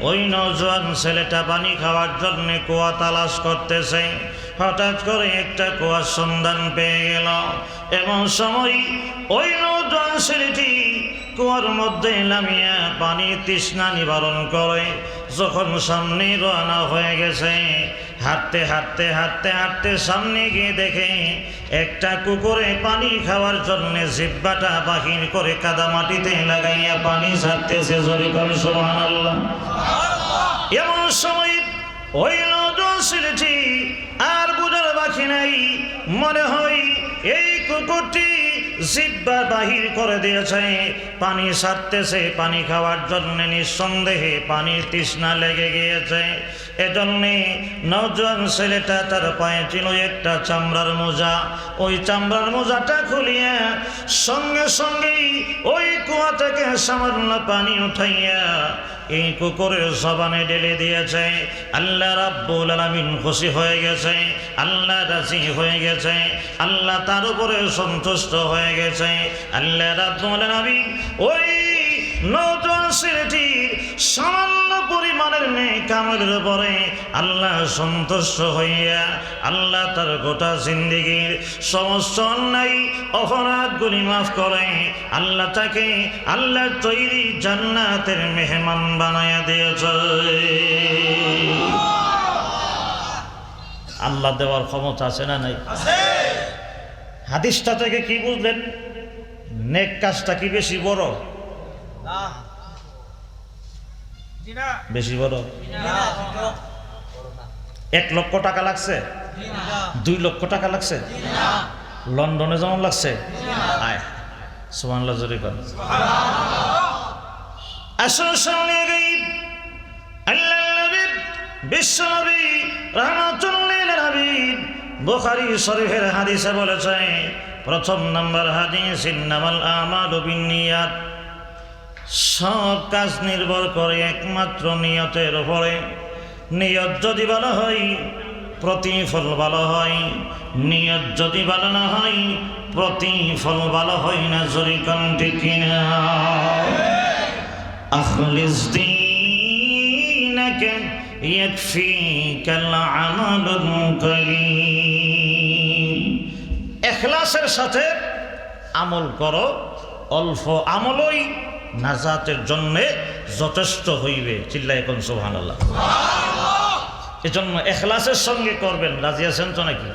ওই নৌজওয়ান ছেলেটা পানি খাওয়ার জন্য কুয়া তালাশ করতেছে। হঠাৎ করে একটা কুয়ার সন্ধান পেয়ে গেল। এমন সময় ওই নৌজওয়ান ছেলেটি কুয়ার মধ্যে নামিয়া পানি তৃষ্ণা নিবারণ করে। যখন সামনে রওনা হয়ে গেছে, হাঁটতে হাঁটতে হাঁটতে হাঁটতে সামনে গিয়ে দেখে একটা কুকুরে পানি খাওয়ার জন্য জিব্বাটা বাহির করে কাদা মাটিতে লাগাইয়া পানি ছাড়তেছে। জোরে করে সুবহানাল্লাহ। এমন সময় ওই নজন ছেলেটি আর বুঝার বাকি নাই। মনে হয় এই কুকুরটি জিব্বা বাহির করে দিয়েছে। পানি ছাড়তেছে পানি খাওয়ার জন্য নিঃসন্দেহে পানির তৃষ্ণা লেগে গিয়েছে। এজন্যে নজন ছেলেটা তার পায়ে ছিল একটা চামড়ার মোজা। ওই চামড়ার মোজাটা খুলিয়া সঙ্গে সঙ্গেই ওই কুয়া থেকে সামান্য পানি উঠাইয়া এই কুকুরের সবানে ডেলে দিয়েছে, আল্লাহ রাব্বুল আলমিন খুশি হয়ে গেছে, আল্লাহ রাজি হয়ে গেছে, আল্লাহ তার উপরে সন্তুষ্ট হয়ে গেছে, আল্লাহ রাব্বুল আলমিন ওই নতুন ছেলেটির সামান্য কামের উপরে আল্লাহ সন্তুষ্ট হইয়া আল্লাহ তার গোটা জিন্দিগির সমস্ত অন্যায় অপরাধগুলি মাফ করে আল্লাহ তাকে আল্লাহ তৈরি জান্নাতের মেহমান বানাইয়া দিয়েছে। আল্লাহ দেওয়ার ক্ষমতা আছে না নাই? হাদিসটা থেকে কি বুঝলেন? নেক কাজটা কি বেশি বড়? বেশি বড়? এক লক্ষ টাকা লাগছে? দুই লক্ষ টাকা লাগছে? লন্ডনে যেমন লাগছে? আয়। সুমানলা জরি কর। আসল সামনে গরিব আল্লাহ নবী বিশ্ব নবী রহমাতুল্লিল হাবিব। বুখারী শরীফের হাদিসে বলেছে প্রথম নম্বর হাদিস ইন্নামাল আমালু বিন্নিয়াত সব কাজ নির্ভর করে একমাত্র নিয়তের উপরে নিয়ত যদি ভালো হয় প্রতিফল ভালো হয় নিয়ত যদি ভালো না হয় প্রতিফল ভালো হয় না জরি কণ্ঠে কিনা أخلص دينك يكفيك العمل القليل এখলাসের সাথে আমল করো অল্প আমলই নাজাতের জন্যে যথেষ্ট হইবে চিল্লা এখন সোহান আল্লাহ এজন্য এখলাসের সঙ্গে করবেন রাজি আছেন তো নাকি?